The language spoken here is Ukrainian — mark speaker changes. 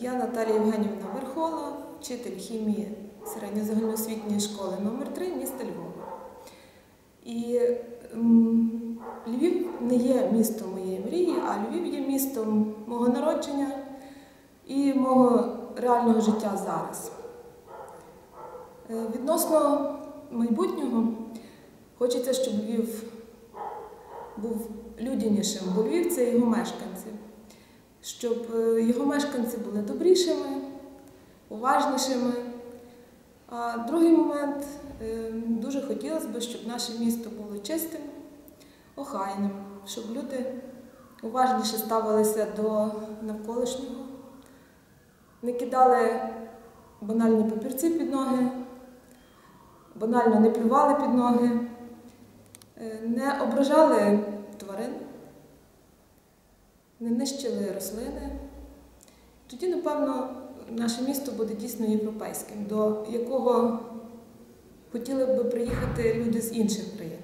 Speaker 1: Я Наталія Євгенівна Верхола, вчитель хімії середньозагальноосвітньої школи номер 3 міста Львова. І Львів не є містом моєї мрії, а Львів є містом мого народження і мого реального життя зараз. Е, Відносно майбутнього, хочеться, щоб Львів був людянішим, бо Львів це його мешканці. Щоб е, його мешканці були добрішими, уважнішими. А другий момент е, дуже хотілося б, щоб наше місто було чистим, охайним, щоб люди уважніше ставилися до навколишнього, не кидали банальні папірці під ноги, банально не плювали під ноги, е, не ображали не нищили рослини. Тоді, напевно, наше місто буде дійсно європейським, до якого хотіли б приїхати люди з інших країн.